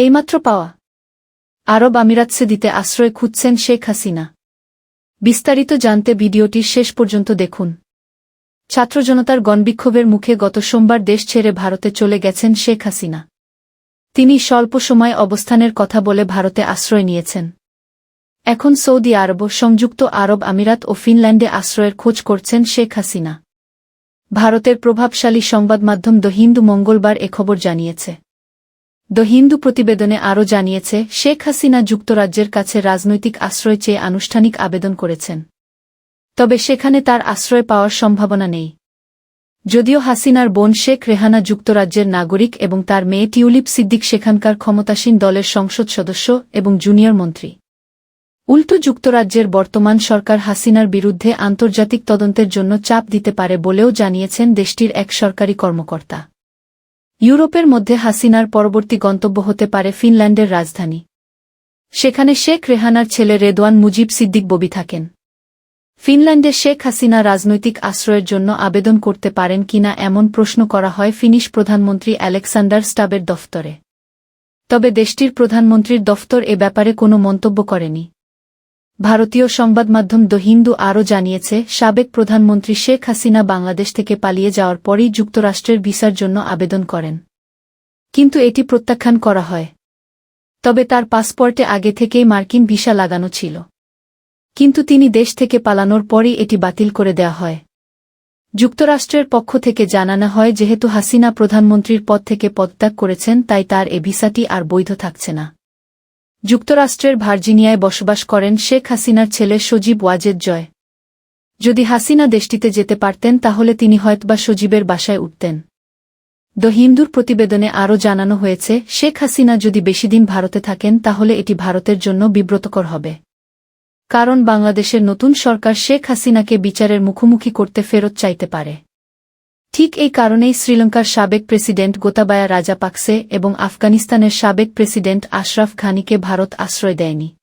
এইমাত্র পাওয়া। আরব আমিরাতসে দিতে আশ্রয় খুঁজছেন শেখ হাসিনা। বিস্তারিত জানতে ভিডিওটি শেষ পর্যন্ত দেখুন। ছাত্র জনতার গণবিক্ষোভের মুখে গত সোমবার দেশ ছেড়ে ভারতে চলে গেছেন শেখ হাসিনা। তিনি স্বল্প সময় অবস্থানের কথা বলে ভারতে আশ্রয় নিয়েছেন। এখন সৌদি আরব, সংযুক্ত আরব আমিরাত ও ফিনল্যান্ডে আশ্রয়ের খোঁজ করছেন শেখ হাসিনা। ভারতের প্রভাবশালী সংবাদ মাধ্যম দ্য হিন্দু মঙ্গলবার এ খবর জানিয়েছে। দ্য হিন্দু প্রতিবেদনে আরও জানিয়েছে, শেখ হাসিনা যুক্তরাজ্যের কাছে রাজনৈতিক আশ্রয় চেয়ে আনুষ্ঠানিক আবেদন করেছেন। তবে সেখানে তার আশ্রয় পাওয়ার সম্ভাবনা নেই। যদিও হাসিনার বোন শেখ রেহানা যুক্তরাজ্যের নাগরিক এবং তার মেয়ে টিউলিপ সিদ্দিক সেখানকার ক্ষমতাসীন দলের সংসদ সদস্য এবং জুনিয়র মন্ত্রী। উল্টো যুক্তরাজ্যের বর্তমান সরকার হাসিনার বিরুদ্ধে আন্তর্জাতিক তদন্তের জন্য চাপ দিতে পারে বলেও জানিয়েছেন দেশটির এক সরকারি কর্মকর্তা। ইউরোপের মধ্যে হাসিনার পরবর্তী গন্তব্য হতে পারে ফিনল্যান্ডের রাজধানী। সেখানে শেখ রেহানার ছেলে রেদওয়ান মুজিব সিদ্দিক ববি থাকেন। ফিনল্যান্ডে শেখ হাসিনা রাজনৈতিক আশ্রয়ের জন্য আবেদন করতে পারেন কিনা এমন প্রশ্ন করা হয় ফিনিশ প্রধানমন্ত্রী অ্যালেক্সান্ডার স্টাবের দফতরে। তবে দেশটির প্রধানমন্ত্রীর দফতর এ ব্যাপারে কোনো মন্তব্য করেনি। ভারতীয় সংবাদ মাধ্যম দ্য হিন্দু আরও জানিয়েছে, সাবেক প্রধানমন্ত্রী শেখ হাসিনা বাংলাদেশ থেকে পালিয়ে যাওয়ার পরই যুক্তরাষ্ট্রের ভিসার জন্য আবেদন করেন। কিন্তু এটি প্রত্যাখ্যান করা হয়। তবে তার পাসপোর্টে আগে থেকেই মার্কিন ভিসা লাগানো ছিল। কিন্তু তিনি দেশ থেকে পালানোর পরই এটি বাতিল করে দেওয়া হয়। যুক্তরাষ্ট্রের পক্ষ থেকে জানানো হয়, যেহেতু হাসিনা প্রধানমন্ত্রীর পদ থেকে পদত্যাগ করেছেন, তাই তার এ ভিসাটি আর বৈধ থাকছে না। যুক্তরাষ্ট্রের ভার্জিনিয়ায় বসবাস করেন শেখ হাসিনার ছেলে সজীব ওয়াজেদ জয়। যদি হাসিনা দেশটিতে যেতে পারতেন, তাহলে তিনি হয়তবা সজীবের বাসায় উঠতেন। দ্য হিন্দুর প্রতিবেদনে আরও জানানো হয়েছে, শেখ হাসিনা যদি বেশিদিন ভারতে থাকেন, তাহলে এটি ভারতের জন্য বিব্রতকর হবে। কারণ বাংলাদেশের নতুন সরকার শেখ হাসিনাকে বিচারের মুখোমুখি করতে ফেরত চাইতে পারে। ঠিক এই কারণেই শ্রীলঙ্কার সাবেক প্রেসিডেন্ট গোতাবায়া রাজাপাকসে এবং আফগানিস্তানের সাবেক প্রেসিডেন্ট আশরাফ ঘানিকে ভারত আশ্রয় দেয়নি।